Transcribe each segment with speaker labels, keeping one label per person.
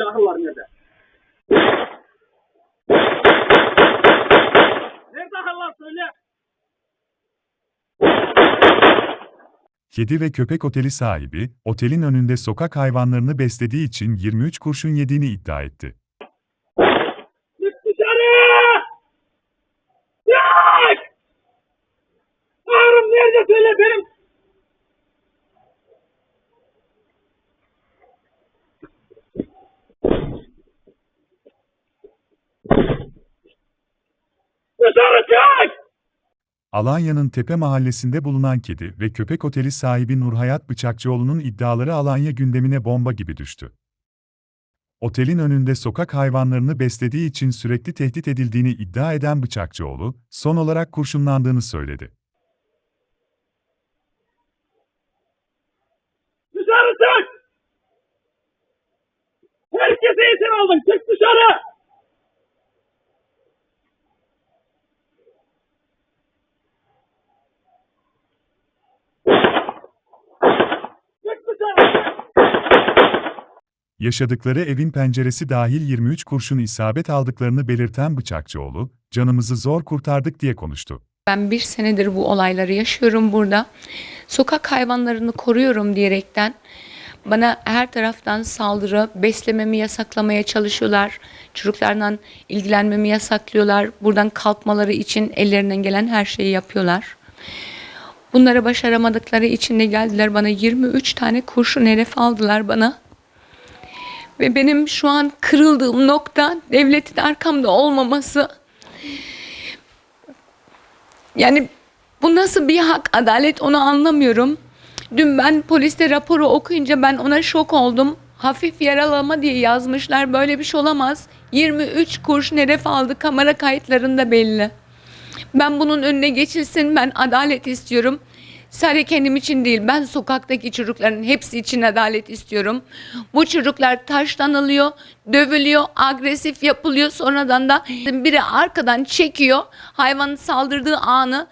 Speaker 1: Silahı var nerede? Nerede akıllar söyle.
Speaker 2: Kedi ve köpek oteli sahibi, otelin önünde sokak hayvanlarını beslediği için 23 kurşun yediğini iddia etti.
Speaker 1: Çık dışarı! Çık! Ağrım nerede söyle benim? Dışarı çık!
Speaker 2: Alanya'nın Tepe mahallesinde bulunan kedi ve köpek oteli sahibi Nurhayat Bıçakçıoğlu'nun iddiaları Alanya gündemine bomba gibi düştü. Otelin önünde sokak hayvanlarını beslediği için sürekli tehdit edildiğini iddia eden Bıçakçıoğlu, son olarak kurşunlandığını söyledi.
Speaker 1: Dışarı çık! Herkese izin aldın. Çık dışarı! Çık dışarı!
Speaker 2: Yaşadıkları evin penceresi dahil 23 kurşun isabet aldıklarını belirten Bıçakçıoğlu, canımızı zor kurtardık diye konuştu.
Speaker 3: Ben bir senedir bu olayları yaşıyorum burada. Sokak hayvanlarını koruyorum diyerekten bana her taraftan saldırı, beslememi yasaklamaya çalışıyorlar. Çocuklarla ilgilenmemi yasaklıyorlar. Buradan kalkmaları için ellerinden gelen her şeyi yapıyorlar. Bunları başaramadıkları için de geldiler bana 23 tane kurşun hedef aldılar bana. Ve benim şu an kırıldığım nokta devletin arkamda olmaması. Yani bu nasıl bir hak, adalet onu anlamıyorum. Dün ben poliste raporu okuyunca ben ona şok oldum. Hafif yaralama diye yazmışlar. Böyle bir şey olamaz. 23 kurşun hedef aldı. Kamera kayıtlarında belli. Ben bunun önüne geçilsin. Ben adalet istiyorum. Sadece kendim için değil, ben sokaktaki çocukların hepsi için adalet istiyorum. Bu çocuklar taşlanılıyor, dövülüyor, agresif yapılıyor. Sonradan da biri arkadan çekiyor hayvanın saldırdığı anı.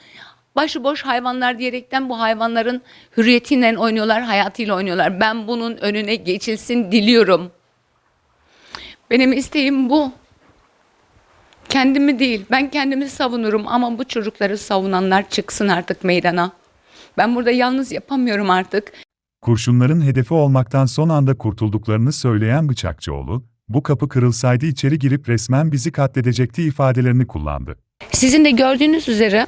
Speaker 3: Başıboş hayvanlar diyerekten bu hayvanların hürriyetiyle oynuyorlar, hayatıyla oynuyorlar. Ben bunun önüne geçilsin diliyorum. Benim isteğim bu. Kendimi değil, ben kendimi savunurum ama bu çocukları savunanlar çıksın artık meydana. Ben burada yalnız yapamıyorum artık.
Speaker 2: Kurşunların hedefi olmaktan son anda kurtulduklarını söyleyen Bıçakçıoğlu, bu kapı kırılsaydı içeri girip resmen bizi katledecekti ifadelerini kullandı.
Speaker 3: Sizin de gördüğünüz üzere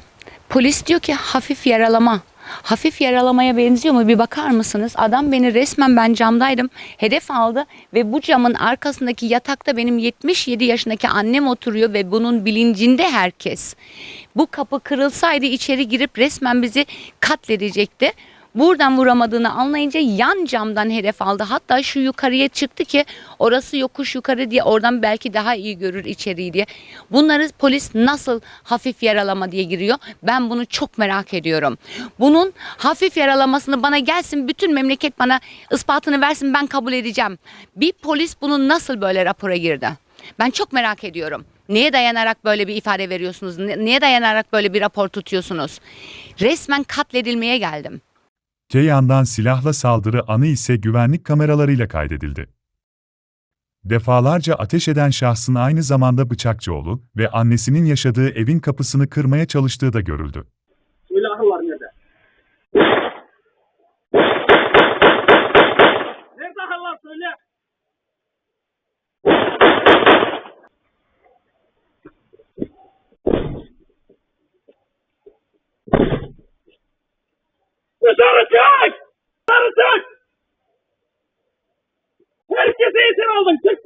Speaker 3: polis diyor ki hafif yaralama. Hafif yaralamaya benziyor mu bir bakar mısınız? Adam beni resmen ben camdaydım hedef aldı ve bu camın arkasındaki yatakta benim 77 yaşındaki annem oturuyor ve bunun bilincinde herkes. Bu kapı kırılsaydı içeri girip resmen bizi katledecekti. Buradan vuramadığını anlayınca yan camdan hedef aldı. Hatta şu yukarıya çıktı ki orası yokuş yukarı diye oradan belki daha iyi görür içeriği diye. Bunları polis nasıl hafif yaralama diye giriyor? Ben bunu çok merak ediyorum. Bunun hafif yaralamasını bana gelsin bütün memleket bana ispatını versin ben kabul edeceğim. Bir polis bunu nasıl böyle rapora girdi? Ben çok merak ediyorum. Neye dayanarak böyle bir ifade veriyorsunuz? Ne- Neye dayanarak böyle bir rapor tutuyorsunuz? Resmen katledilmeye geldim.
Speaker 2: Te yandan silahla saldırı anı ise güvenlik kameralarıyla kaydedildi. Defalarca ateş eden şahsın aynı zamanda Bıçakçıoğlu ve annesinin yaşadığı evin kapısını kırmaya çalıştığı da görüldü.
Speaker 1: Silahı var nerede? Nerede akıllar söyle. Dışarı çık! Herkese izin aldın. Çık!